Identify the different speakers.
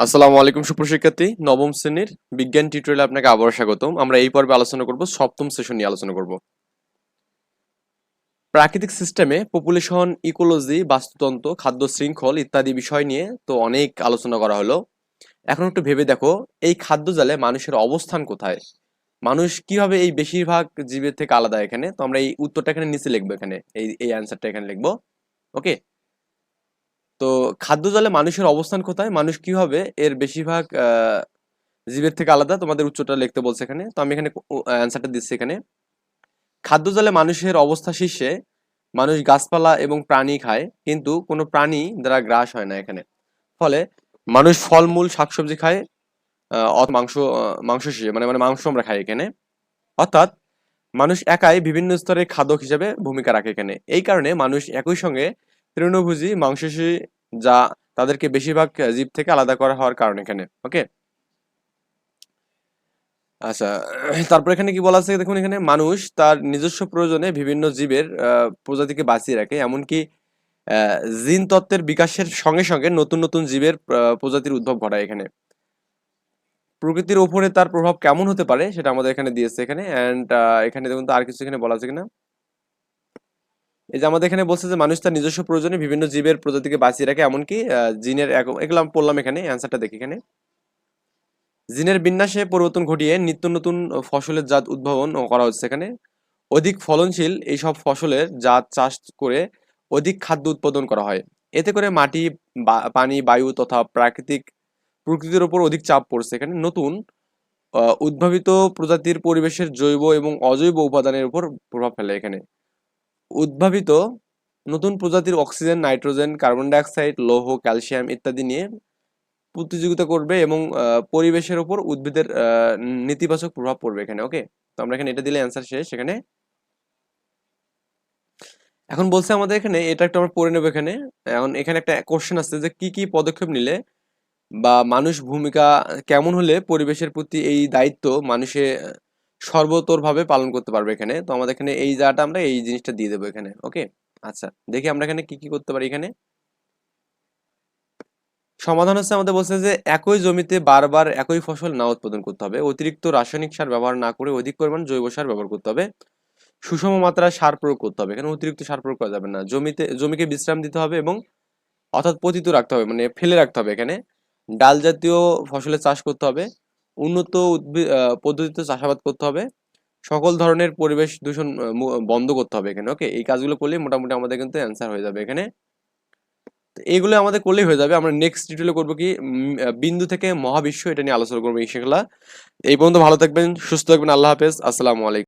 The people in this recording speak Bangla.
Speaker 1: আসসালামু আলাইকুম সুপ্রশিক্ষার্থী নবম শ্রেণির বিজ্ঞান টিউটোরিয়ালে আপনাকে আবারও স্বাগতম। আমরা এই পর্বে আলোচনা করব, সপ্তম সেশন নিয়ে আলোচনা করব। প্রাকৃতিক সিস্টেমে পপুলেশন ইকোলজি বাস্তুতন্ত্র, খাদ্য শৃঙ্খল ইত্যাদি বিষয় নিয়ে তো অনেক আলোচনা করা হলো। এখন একটু ভেবে দেখো, এই খাদ্য জালে মানুষের অবস্থান কোথায়? মানুষ কীভাবে এই বেশিরভাগ জীবের থেকে আলাদা এখানে? তো আমরা এই উত্তরটা এখানে নিচে লিখব এখানে। এই এই অ্যান্সারটা এখানে লিখব। ওকে তো খাদ্য জলে মানুষের অবস্থান কোথায়? মানুষ কীভাবে এর বেশিরভাগ জীবের থেকে আলাদা। তোমাদের উচ্চটা লিখতে বলছে এখানে। তো আমি এখানে অ্যান্সারটা দিচ্ছি এখানে। খাদ্য জলে মানুষের অবস্থা শীর্ষে মানুষ গাছপালা এবং প্রাণী খায়, কিন্তু কোনো প্রাণী দ্বারা গ্রাস হয় না এখানে। ফলে মানুষ ফলমূল, শাকসবজি খায় মাংস মাংস শীর্ষে মানে মানে মাংস আমরা খাই এখানে। অর্থাৎ মানুষ একাই বিভিন্ন স্তরে খাদ্য হিসেবে ভূমিকা রাখে এখানে। এই কারণে মানুষ একই সঙ্গে তৃণভোজী, মাংসাশী যা তাদেরকে বেশিরভাগ জীব থেকে আলাদা করা হওয়ার কারণ এখানে ওকে আচ্ছা তারপর এখানে কি বলা আছে দেখুন এখানে? মানুষ তার নিজস্ব প্রয়োজনে বিভিন্ন জীবের প্রজাতিকে বাঁচিয়ে রাখে, এমনকি জিন তত্ত্বের বিকাশের সঙ্গে সঙ্গে নতুন নতুন জীবের প্রজাতির উদ্ভব ঘটায় এখানে। প্রকৃতির ওপরে তার প্রভাব কেমন হতে পারে সেটা আমাদের এখানে দিয়েছে এখানে অ্যান্ড এখানে দেখুন তো আর কিছু এখানে বলা আছে কিনা? এই যে আমাদের এখানে বলছে যে মানুষ তার নিজস্ব প্রয়োজনে বিভিন্ন জীবের প্রজাতিকে বাঁচিয়ে রাখে, এমনকি জিনের এগুলো আমি পড়লাম এখানে অ্যান্সারটা দেখি এখানে। জিনের বিন্যাসে পরিবর্তন ঘটিয়ে নিত্য নতুন ফসলের জাত উদ্ভাবন করা হচ্ছে এখানে। অধিক ফলনশীল এইসব ফসলের জাত চাষ করে অধিক খাদ্য উৎপাদন করা হয়। এতে করে মাটি পানি, বায়ু তথা প্রাকৃতিক প্রকৃতির উপর অধিক চাপ পড়ছে এখানে। নতুন উদ্ভাবিত প্রজাতির পরিবেশের জৈব এবং অজৈব উপাদানের উপর প্রভাব ফেলে এখানে। উদ্ভাবিত নতুন প্রজাতির অক্সিজেন, নাইট্রোজেন, কার্বন ডাইঅক্সাইড, লৌহ, ক্যালসিয়াম ইত্যাদি নিয়ে প্রতিযোগিতা করবে এবং পরিবেশের উপর উদ্ভিদের নেতিবাচক প্রভাব পড়বে এখানে, ওকে? তো আমরা এখানে এটা দিলে অ্যান্সার শেষ এখানে। এখন বলছে আমাদের এখানে, এটা একটু আমরা পড়ে নেব এখানে। এখন এখানে একটা কোশ্চেন আছে যে কি কি পদক্ষেপ নিলে বা মানুষ ভূমিকা কেমন হলে পরিবেশের প্রতি এই দায়িত্ব মানুষে সর্বতোরভাবে পালন করতে পারবে এখানে। তো আমাদের এখানে এই জায়গাটা আমরা এই জিনিসটা দিয়ে দেবো এখানে, ওকে? আচ্ছা দেখি আমরা এখানে কি কি করতে পারি এখানে। সমাধান হচ্ছে আমাদের বলছে যে একই জমিতে বারবার একই ফসল না উৎপাদন করতে হবে, অতিরিক্ত রাসায়নিক সার ব্যবহার না করে অধিক পরিমাণ জৈব সার ব্যবহার করতে হবে, সুষম মাত্রায় সার প্রয়োগ করতে হবে, এখানে অতিরিক্ত সার প্রয়োগ করা যাবে না, জমিতে, জমিকে বিশ্রাম দিতে হবে এবং অর্থাৎ পতিত রাখতে হবে মানে ফেলে রাখতে হবে এখানে, ডাল জাতীয় ফসলের চাষ করতে হবে উন্নত উদ্ভিদ পদ্ধতিতে চাষাবাদ করতে হবে। সকল ধরনের পরিবেশ দূষণ বন্ধ করতে হবে এখানে ওকে এই কাজগুলো করলে মোটামুটি আমাদের কিন্তু অ্যান্সার হয়ে যাবে এখানে। তো এইগুলো আমাদের করলেই হয়ে যাবে। আমরা নেক্সট ডিটেলে করব কি বিন্দু থেকে মহাবিশ্ব এটা নিয়ে আলোচনা করব এই ইনশাআল্লাহ। এই পর্যন্ত ভালো থাকবেন, সুস্থ থাকবেন, আল্লাহ হাফেজ। আসসালামু আলাইকুম।